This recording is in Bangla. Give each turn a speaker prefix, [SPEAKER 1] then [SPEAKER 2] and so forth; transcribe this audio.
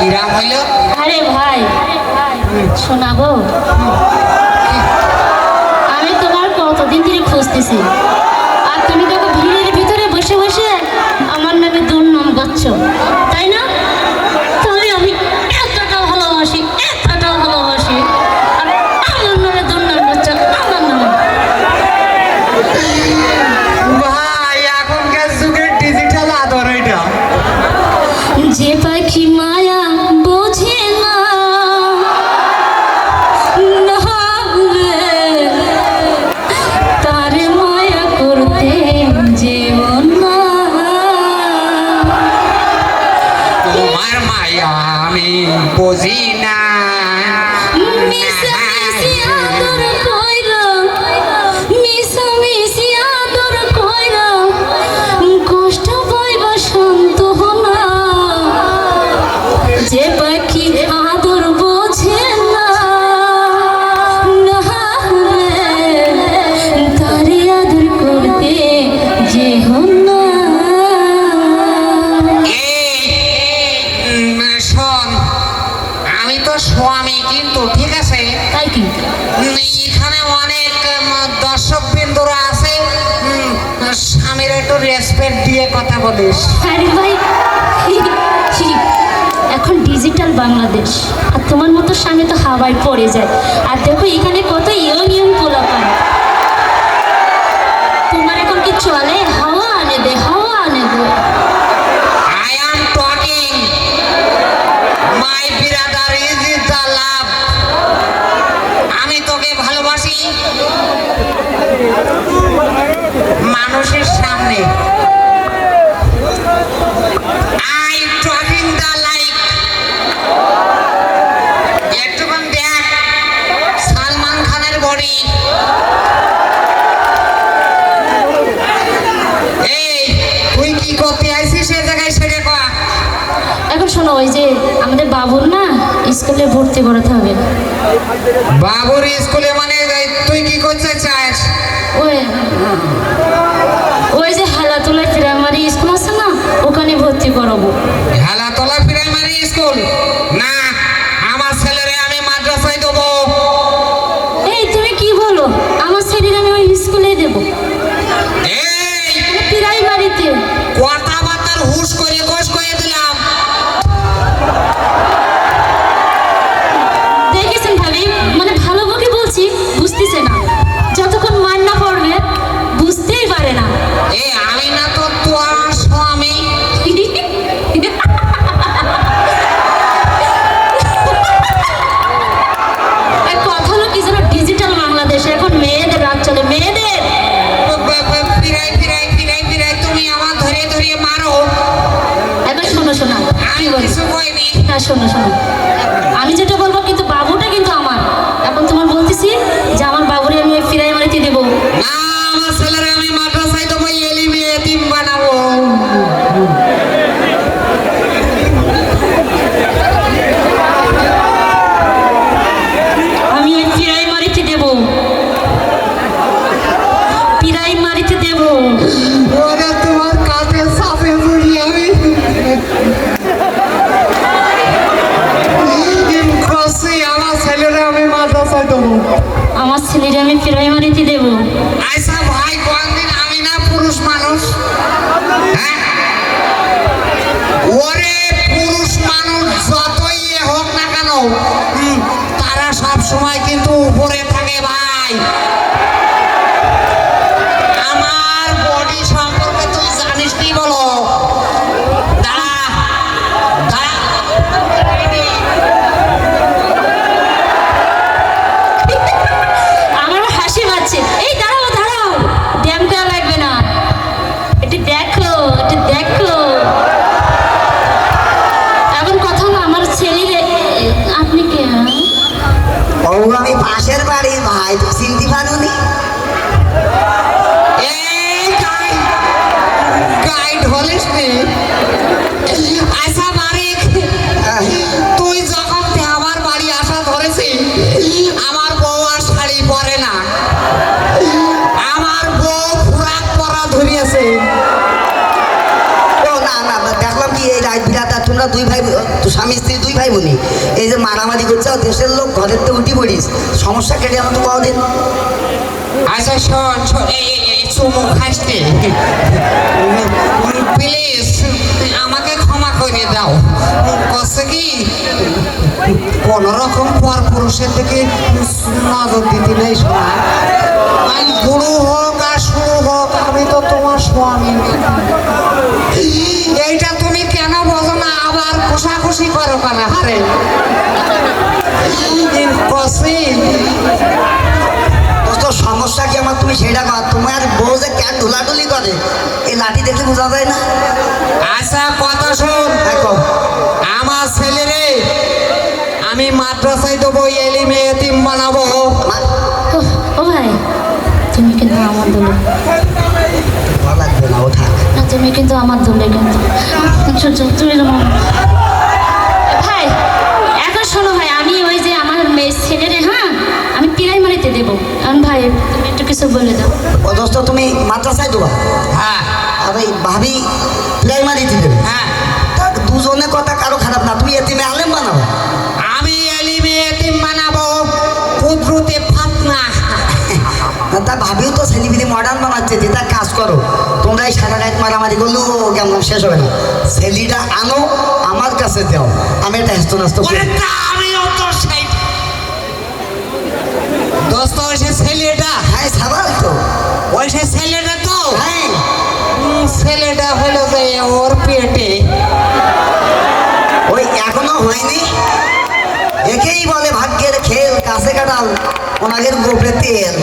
[SPEAKER 1] কি হইল? আরে ভাই শোনাবো আমি তোমার কতদিন ধরে খুঁজতেছি। আর তুমি দেখো ভিড়ের ভিতরে বসে বসে আমার নামে দুর্নাম করছ তাই না? আমি ভালোবাসি ভালোবাসি। দুর্নাম
[SPEAKER 2] ভাই এখনকার যুগের আদর এটা।
[SPEAKER 1] যে পাখি মা
[SPEAKER 2] তোমার মায়া আমি বুঝি না পেট দিয়ে কথা বলিস।
[SPEAKER 1] আরে ভাই এখন ডিজিটাল বাংলাদেশ। আর তোমার মতো স্বামী তো হাওয়ায় পড়ে যায়। আর দেখো এখানে কত ইয়ং ইয়ং পোলা পায় তোমার এখন কি চলে? হাওয়া আনে দে হাওয়া আনে দে।
[SPEAKER 2] আই মাই আমি তোকে ভালোবাসি। মানুষের সামনে।
[SPEAKER 1] স্কুলে ভর্তি করাতে হবে।
[SPEAKER 2] বাবুর স্কুলে মানে তুই কি করতে চাস?
[SPEAKER 1] ওই ওই যে হালাতুলা প্রাইমারি স্কুল আছে না ওখানে ভর্তি করাবো।
[SPEAKER 2] 算了，算了。আমার ছেলেটা আমি
[SPEAKER 1] প্রাইমারিতে দেবো।
[SPEAKER 2] বউ আমি
[SPEAKER 3] পাশের বাড়ি ভাই চিনতে
[SPEAKER 2] ভানুনি গাইড হলিস আশা আচ্ছা, বাড়ি।
[SPEAKER 3] কথাই বলি এই যে মারামারি করছে দেশের লোক ঘরের তো উঠি পড়িস। সমস্যা কেটে আমার তো কদিন
[SPEAKER 2] পুরুষের থেকে আমি তো তোমার স্বামী। এইটা তুমি কেন
[SPEAKER 3] বলো সেটা কর তোমার বউ যে কেন ঢোলাঢুলি করে এই লাঠি দেখলে বোঝা যায় না?
[SPEAKER 2] আচ্ছা কথা শোন।
[SPEAKER 3] দেখো
[SPEAKER 2] আমার ছেলেরে আমি মাদ্রাসায় দেবো এলিমে এতিম বানাবো।
[SPEAKER 1] ও ও ভাই তুমি কিন্তু আমার দলে।
[SPEAKER 3] লাগবে না ও থাক
[SPEAKER 1] না তুমি কিন্তু আমার দলে কিন্তু। তুমি ভাই এখন শোনো ভাই আমি ওই যে আমার মেয়ে ছেলেরে হ্যাঁ আমি প্রাইমারিতে দেবো। কারণ ভাই তুমি কিছু বলে দাও।
[SPEAKER 3] ও দোস্ত তুমি মাদ্রাসায় দেবা
[SPEAKER 2] হ্যাঁ।
[SPEAKER 3] আর ওই ভাবি প্রাইমারিতে দেবে
[SPEAKER 2] হ্যাঁ।
[SPEAKER 3] তাক দুজনে কথা কারও খারাপ না তুমি এতিমে আলেম বানাবো
[SPEAKER 2] আমি এলিমে এতিম বানাবো কুদরতে ফাতনা
[SPEAKER 3] তা ভাবিও তো ছেলেপিলি মডার্ন বানাচ্ছে যে তা কাজ করো। তোমরা এই সারা রাত মারামারি করলেও কেমন শেষ হবে না। ছেলেটা আনো আমার কাছে দাও। আমি এটা হেস্ত নাস্ত
[SPEAKER 2] আমিও তো সেই দোস্ত ছেলেটা।
[SPEAKER 3] হ্যাঁ সাবাল তো।
[SPEAKER 2] ওই সে ছেলেটা তো?
[SPEAKER 3] হ্যাঁ।
[SPEAKER 2] ছেলেটা হলো যে ওর পেটে।
[SPEAKER 3] ওই এখনও হয়নি? একেই বলে ভাগ্যের খেল কাছে কাটাল ওনাদের গোপরে তেল।